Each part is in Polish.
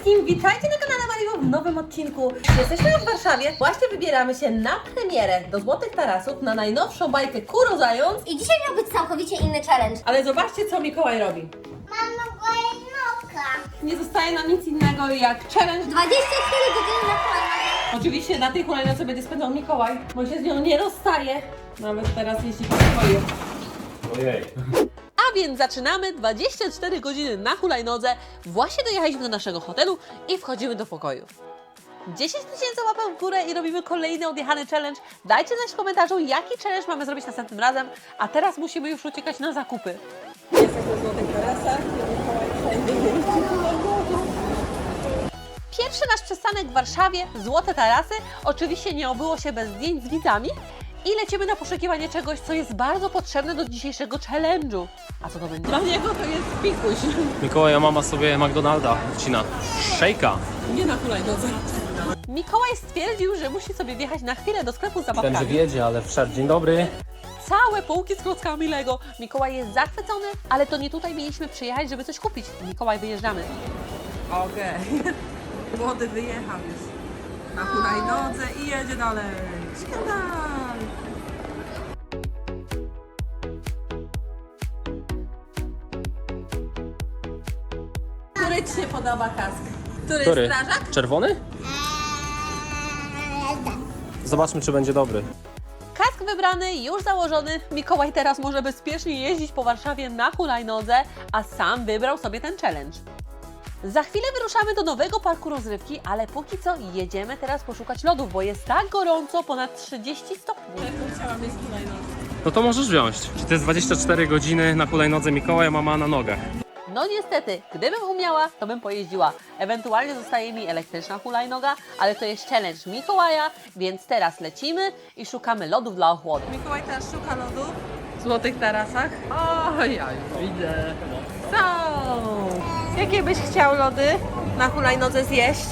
wszystkim, witajcie na kanale Mario w nowym odcinku. Jesteśmy już w Warszawie, właśnie wybieramy się na premierę do Złotych Tarasów na najnowszą bajkę Kuro Zając. I dzisiaj miał być całkowicie inny challenge. Ale zobaczcie, co Mikołaj robi. Mama kolejnoka. Nie zostaje nam nic innego jak challenge. 24 godziny na kolana. Oczywiście na tej hulajnoce będzie spędzał Mikołaj, bo się z nią nie rozstaje. Nawet teraz jeździ po pokoju. Ojej. Więc zaczynamy 24 godziny na hulajnodze. Właśnie dojechaliśmy do naszego hotelu i wchodzimy do pokoju. 10 tysięcy łapek w górę i robimy kolejny odjechany challenge. Dajcie znać w komentarzu, jaki challenge mamy zrobić następnym razem. A teraz musimy już uciekać na zakupy. Pierwszy nasz przystanek w Warszawie, Złote Tarasy. Oczywiście nie obyło się bez zdjęć z widzami. I lecimy na poszukiwanie czegoś, co jest bardzo potrzebne do dzisiejszego challenge'u. A co to będzie? Dla niego to jest pikuś. Mikołaja mama sobie McDonalda wcina. Szejka. Nie na hulajnodze. Mikołaj stwierdził, że musi sobie wjechać na chwilę do sklepu z Myślałem, że zabawkami. wiedzie, ale wszedł. Dzień dobry. Całe półki z klockami Lego. Mikołaj jest zachwycony, ale to nie tutaj mieliśmy przyjechać, żeby coś kupić. Mikołaj, wyjeżdżamy. Okej. Młody wyjechał już na hulajnodze i jedzie dalej. Śniadaj! Który Ci się podoba kask? Który, Który? strażak? Czerwony? Zobaczmy, czy będzie dobry. Kask wybrany, już założony. Mikołaj teraz może bezpiecznie jeździć po Warszawie na hulajnodze, a sam wybrał sobie ten challenge. Za chwilę wyruszamy do nowego parku rozrywki, ale póki co jedziemy teraz poszukać lodów, bo jest tak gorąco, ponad 30 stopni. Chciałam mieć hulajnodze. No to możesz wziąć. Czy to jest 24 godziny na hulajnodze Mikołaja, mama na nogach? No niestety, gdybym umiała, to bym pojeździła. Ewentualnie zostaje mi elektryczna hulajnoga, ale to jest challenge Mikołaja, więc teraz lecimy i szukamy lodów dla ochłody. Mikołaj teraz szuka lodów w Złotych Tarasach. O, ja już widzę. Są! Jakie byś chciał lody na hulajnodze zjeść?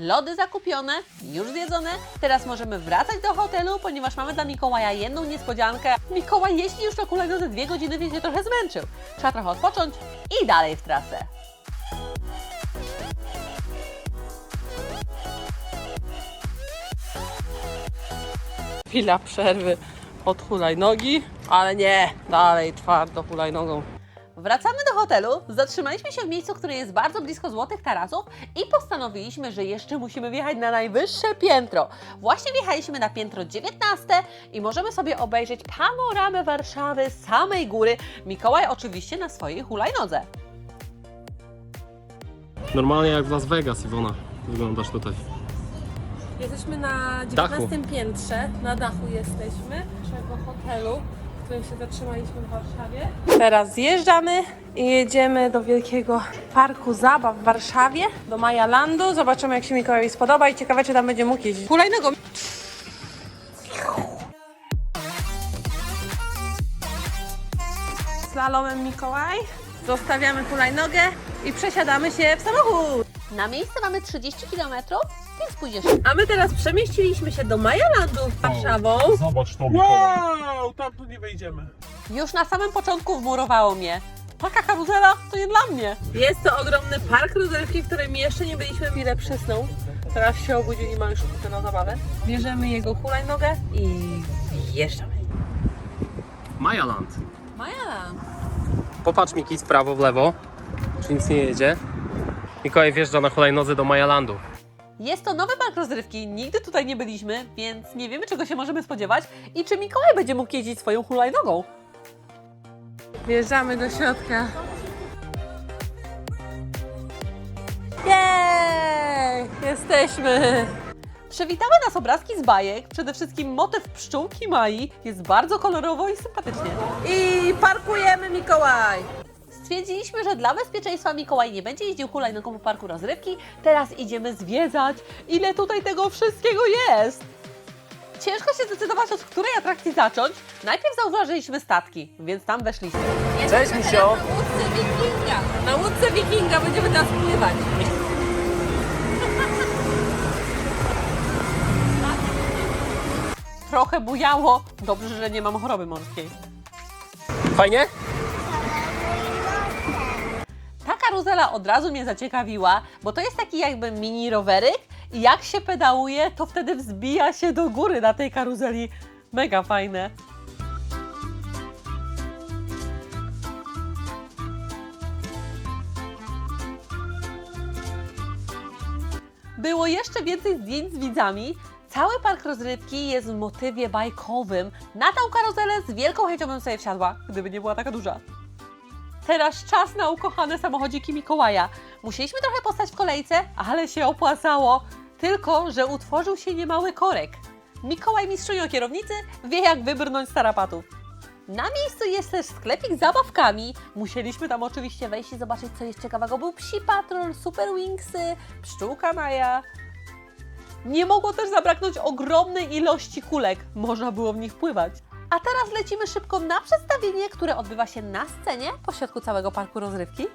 Lody zakupione, już zjedzone. Teraz możemy wracać do hotelu, ponieważ mamy dla Mikołaja jedną niespodziankę. Mikołaj jeździ już na hulajnodze dwie godziny, więc się trochę zmęczył. Trzeba trochę odpocząć i dalej w trasę. Chwila przerwy od hulajnogi, ale nie, dalej twardo hulajnogą. Wracamy do hotelu, zatrzymaliśmy się w miejscu, które jest bardzo blisko Złotych Tarasów i postanowiliśmy, że jeszcze musimy wjechać na najwyższe piętro. Właśnie wjechaliśmy na piętro 19 i możemy sobie obejrzeć panoramę Warszawy z samej góry. Mikołaj oczywiście na swojej hulajnodze. Normalnie jak w Las Vegas, Iwona. Wyglądasz tutaj. Jesteśmy na Dachu. 19 piętrze, na dachu jesteśmy naszego hotelu, którym się zatrzymaliśmy w Warszawie. Teraz zjeżdżamy i jedziemy do wielkiego parku zabaw w Warszawie, do Majalandu. Zobaczymy jak się Mikołajowi spodoba i ciekawe czy tam będzie mógł jeździć. Hulajnogą. Slalomem Mikołaj. Zostawiamy hulajnogę i przesiadamy się w samochód. Na miejsce mamy 30 km, więc pójdziesz. A my teraz przemieściliśmy się do Majalandu Warszawą. Zobacz to, Wow, tam tu nie wejdziemy. Już na samym początku wmurowało mnie. Taka karuzela to nie dla mnie. Jest to ogromny park rozrywki, w którym jeszcze nie byliśmy. Mile przysnął. Teraz się obudził i ma już ochotę na zabawę. Bierzemy jego hulajnogę i wjeżdżamy. Majaland. Majaland. Popatrz Miki w prawo, w lewo. Czy nic nie jedzie. Mikołaj wjeżdża na hulajnodze do Majalandu. Jest to nowy park rozrywki, nigdy tutaj nie byliśmy, więc nie wiemy czego się możemy spodziewać i czy Mikołaj będzie mógł jeździć swoją hulajnogą. Wjeżdżamy do środka. Jej! Jesteśmy! Przywitały nas obrazki z bajek, przede wszystkim motyw pszczółki Mai. Jest bardzo kolorowo i sympatycznie. I parkujemy Mikołaj. Stwierdziliśmy, że dla bezpieczeństwa Mikołaj nie będzie jeździł hulajnogą po parku rozrywki. Teraz idziemy zwiedzać, ile tutaj tego wszystkiego jest. Ciężko się zdecydować, od której atrakcji zacząć. Najpierw zauważyliśmy statki, więc tam weszliśmy. Cześć Misio! Na łódce wikinga. Na łódce wikinga będziemy teraz pływać. Trochę bujało. Dobrze, że nie mam choroby morskiej. Fajnie? Karuzela od razu mnie zaciekawiła, bo to jest taki jakby mini roweryk i jak się pedałuje, to wtedy wzbija się do góry na tej karuzeli. Mega fajne. Było jeszcze więcej zdjęć z widzami. Cały park rozrywki jest w motywie bajkowym. Na tą karuzelę z wielką chęcią bym sobie wsiadła, gdyby nie była taka duża. Teraz czas na ukochane samochodziki Mikołaja. Musieliśmy trochę postać w kolejce, ale się opłacało. Tylko, że utworzył się niemały korek. Mikołaj mistrzują kierownicy wie jak wybrnąć z tarapatów. Na miejscu jest też sklepik z zabawkami. Musieliśmy tam oczywiście wejść i zobaczyć, co jest ciekawego. Był Psi Patrol, Super Wingsy, Pszczółka Maja. Nie mogło też zabraknąć ogromnej ilości kulek. Można było w nich pływać. A teraz lecimy szybko na przedstawienie, które odbywa się na scenie pośrodku całego parku rozrywki.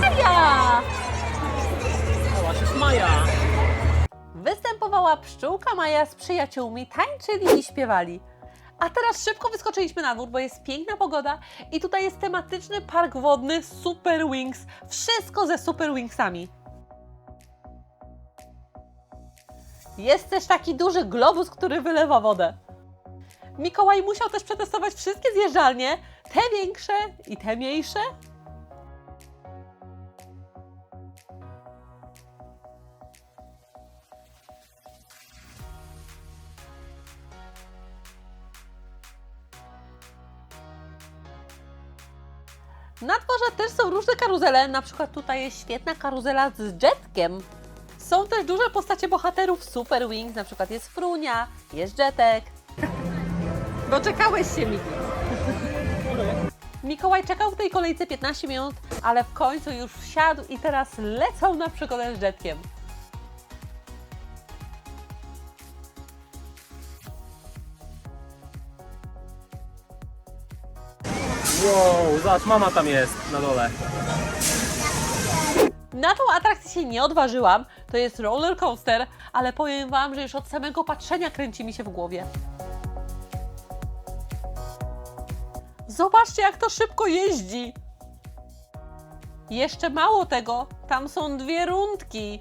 Maja! jest Maja! Występowała pszczółka Maja z przyjaciółmi, tańczyli i śpiewali. A teraz szybko wyskoczyliśmy na dwór, bo jest piękna pogoda i tutaj jest tematyczny park wodny Super Wings. Wszystko ze Super Wingsami. Jest też taki duży globus, który wylewa wodę. Mikołaj musiał też przetestować wszystkie zjeżdżalnie, te większe i te mniejsze. Na dworze też są różne karuzele, na przykład tutaj jest świetna karuzela z jetkiem. Są też duże postacie bohaterów Super Wings, na przykład jest Frunia, jest Jetek. Doczekałeś się, Miki. Mikołaj czekał w tej kolejce 15 minut, ale w końcu już wsiadł i teraz lecą na przygodę z Jetkiem. Wow, zobacz, mama tam jest na dole. Na tą atrakcję się nie odważyłam, to jest roller coaster, ale powiem Wam, że już od samego patrzenia kręci mi się w głowie. Zobaczcie, jak to szybko jeździ! Jeszcze mało tego, tam są dwie rundki.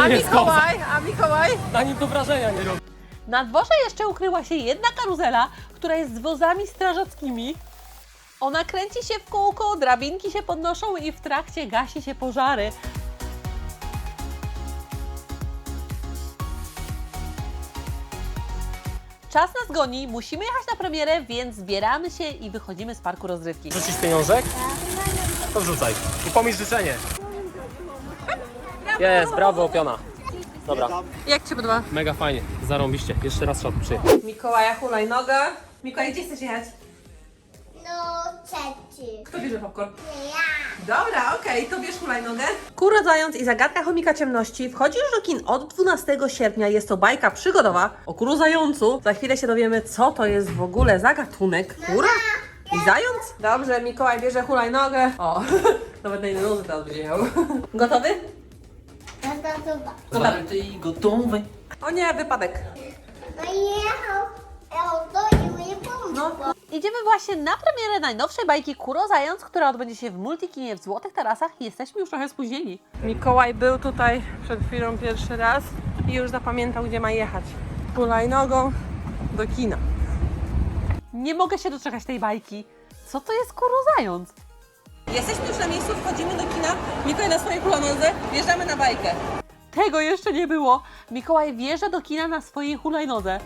A jest Mikołaj, a Mikołaj? Na nim to wrażenia nie robi. Na dworze jeszcze ukryła się jedna karuzela, która jest z wozami strażackimi. Ona kręci się w kółko, drabinki się podnoszą i w trakcie gasi się pożary. Czas nas goni, musimy jechać na premierę, więc zbieramy się i wychodzimy z parku rozrywki. Rzucisz pieniążek? To wrzucaj. I pomyśl życzenie. Jest, brawo, piona. Dobra, Jak Ci podoba? mega fajnie, zarąbiście. Jeszcze raz trzeba tu przyjechać. Mikołaja hulajnoga. Mikołaj, gdzie chcesz jechać? No, trzeci. Kto bierze popcorn? Ja. Dobra, okej, to bierz hulajnogę. Kuro Zając i Zagadka Chomika Ciemności wchodzi już do kin od 12 sierpnia. Jest to bajka przygodowa o kuru zającu. Za chwilę się dowiemy, co to jest w ogóle za gatunek. Kura? I zając? Dobrze, Mikołaj bierze hulajnogę. O, nawet na inne nozy teraz będzie jechał. Gotowy? Gotowy i gotowy. O nie, wypadek. No i jechał. Auto i mnie pomogło. Idziemy właśnie na premierę najnowszej bajki Kuro Zając, która odbędzie się w Multikinie w Złotych Tarasach i jesteśmy już trochę spóźnieni. Mikołaj był tutaj przed chwilą pierwszy raz i już zapamiętał, gdzie ma jechać. Hulajnogą do kina. Nie mogę się doczekać tej bajki. Co to jest Kuro Zając? Jesteśmy już na miejscu, wchodzimy do kina. Mikołaj na swojej hulajnodze, wjeżdżamy na bajkę. Tego jeszcze nie było. Mikołaj wjeżdża do kina na swojej hulajnodze.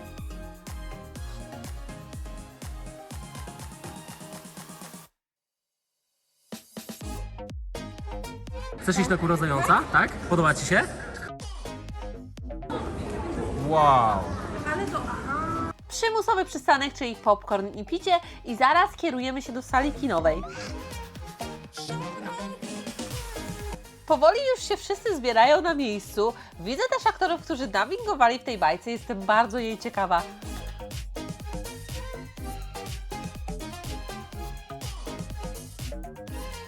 Chcesz iść na kurę zająca, tak? Podoba Ci się? Wow. Przymusowy przystanek, czyli popcorn i picie i zaraz kierujemy się do sali kinowej. Powoli już się wszyscy zbierają na miejscu. Widzę też aktorów, którzy dubbingowali w tej bajce. Jestem bardzo jej ciekawa.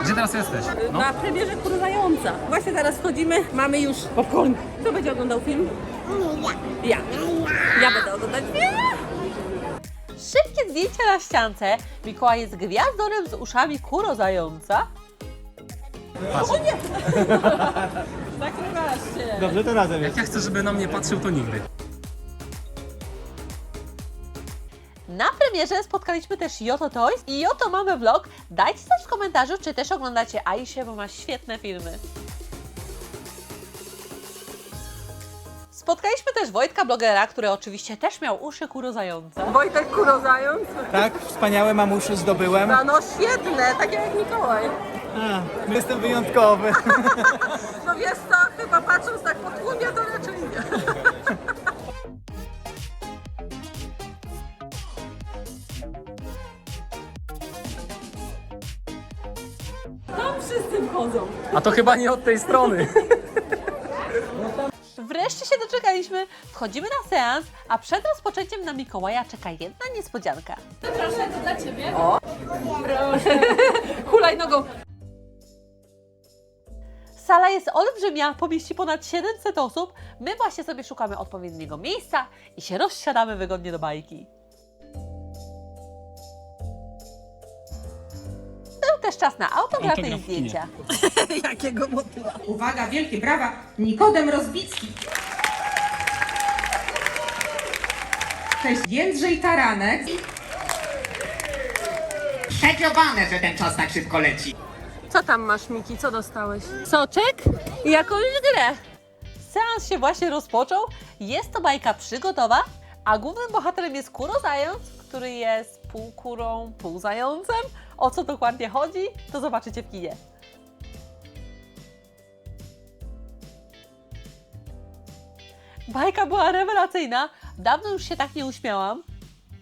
Gdzie teraz jesteś? No. Na premierze Kurzająca. Właśnie teraz wchodzimy, mamy już popcorn. Kto będzie oglądał film? Ja. Ja będę oglądać film. Szybkie zdjęcia na ściance. Mikołaj jest gwiazdorem z uszami kurozająca. Patrz. Tak właśnie. Dobrze, to razem Jak ja chcę, żeby na mnie patrzył, to nigdy. Na premierze spotkaliśmy też Joto Toys i Joto mamy vlog. Dajcie znać w komentarzu, czy też oglądacie Aisie, bo ma świetne filmy. Spotkaliśmy też Wojtka Blogera, który oczywiście też miał uszy kurozające. Wojtek Kurozając. Tak, wspaniałe mamuszy zdobyłem. No, no świetne, takie jak Mikołaj. A, jestem wyjątkowy. No wiesz co, chyba patrząc tak pod tłumie, to raczej nie. Tam wszyscy wchodzą. A to chyba nie od tej strony. wchodzimy na seans, a przed rozpoczęciem na Mikołaja czeka jedna niespodzianka. Proszę, to dla Ciebie. O, proszę. Hulaj nogą. Sala jest olbrzymia, pomieści ponad 700 osób. My właśnie sobie szukamy odpowiedniego miejsca i się rozsiadamy wygodnie do bajki. Był też czas na autografy i Autograf w kinie. zdjęcia. Uwaga, wielkie brawa, Nikodem Rozbicki. Cześć, Jędrzej Taranek. Przeciobane, że ten czas tak szybko leci. Co tam masz, Miki? Co dostałeś? Soczek i jakąś grę. Seans się właśnie rozpoczął. Jest to bajka przygodowa, a głównym bohaterem jest Kuro Zając, który jest pół kurą, pół zającem. O co dokładnie chodzi, to zobaczycie w kinie. Bajka była rewelacyjna. Dawno już się tak nie uśmiałam.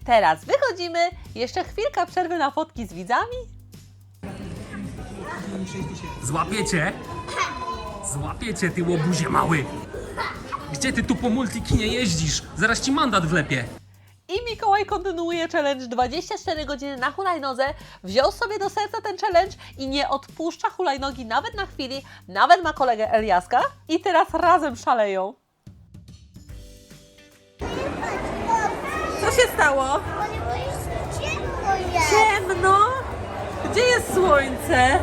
Teraz wychodzimy. Jeszcze chwilka przerwy na fotki z widzami. Złapiecie? Złapiecie, ty łobuzie mały. Gdzie ty tu po multikinie jeździsz? Zaraz ci mandat wlepie. I Mikołaj kontynuuje challenge 24 godziny na hulajnodze. Wziął sobie do serca ten challenge i nie odpuszcza hulajnogi nawet na chwili. Nawet ma kolegę Eliaska i teraz razem szaleją. Się stało? Ciemno jest. Ciemno. Gdzie jest słońce?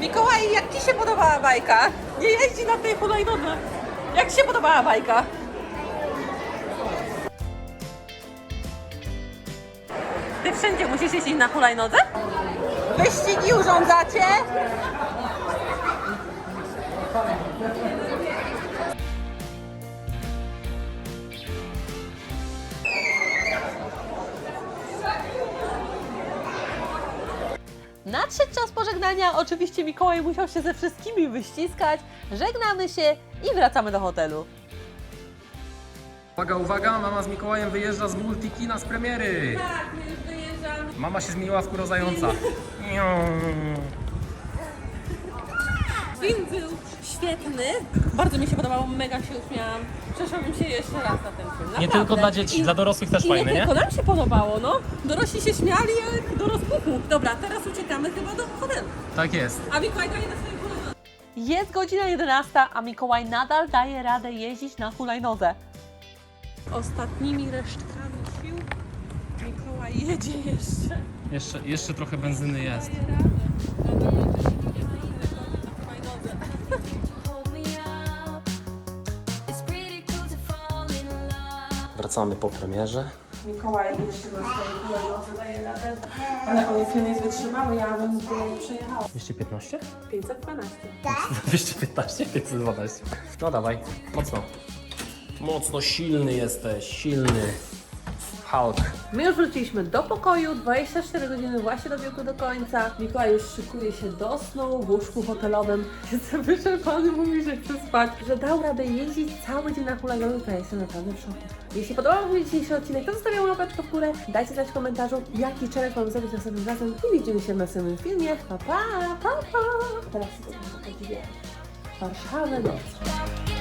Mikołaj, jak Ci się podobała bajka? Nie jeździ na tej hulajnodze. Jak Ci się podobała bajka? Ty wszędzie musisz jeździć na hulajnodze? Wyścigi urządzacie? Nadszedł czas pożegnania. Oczywiście Mikołaj musiał się ze wszystkimi wyściskać. Żegnamy się i wracamy do hotelu. Uwaga, uwaga, mama z Mikołajem wyjeżdża z multikina z premiery. Tak, my już wyjeżdżamy. Mama się zmieniła w kurozająca. Film był świetny. Bardzo mi się podobało, mega się uśmiałam. Przeszłabym się jeszcze raz na ten film. Nie Naprawdę. tylko dla dzieci, I- dla dorosłych też I fajny, nie nie? tylko nam się podobało, no. Dorośli się śmiali jak do rozpuchu. Dobra, teraz uciekamy chyba do hotelu. Tak jest. A Mikołaj daje na swoim. Jest godzina 11, a Mikołaj nadal daje radę jeździć na hulajnodze. Ostatnimi resztkami sił Mikołaj jedzie jeszcze. Jeszcze, jeszcze trochę benzyny jest. Daje radę. Wracamy po premierze. Mikołaj jeszcze na swojej hulajnodze daje radę. Ale on jest nie wytrzymały, ja bym go przejechała. 215? 512. 215, 512. No dawaj, mocno. Mocno silny jesteś, silny. Hulk. My już wróciliśmy do pokoju, 24 godziny właśnie dobiegły do końca. Mikołaj już szykuje się do snu w łóżku hotelowym. Jestem wyczerpany, mówi, że chce spać. Że dał radę jeździć cały dzień na hulajnodze, to ja jestem naprawdę w szoku. Jeśli podobał Wam się dzisiejszy odcinek, to zostawiam łapeczkę w górę, dajcie znać w komentarzu, jaki challenge mamy zrobić następnym razem i widzimy się w następnym filmie. Pa, pa, pa, pa. Teraz Warszawę noc.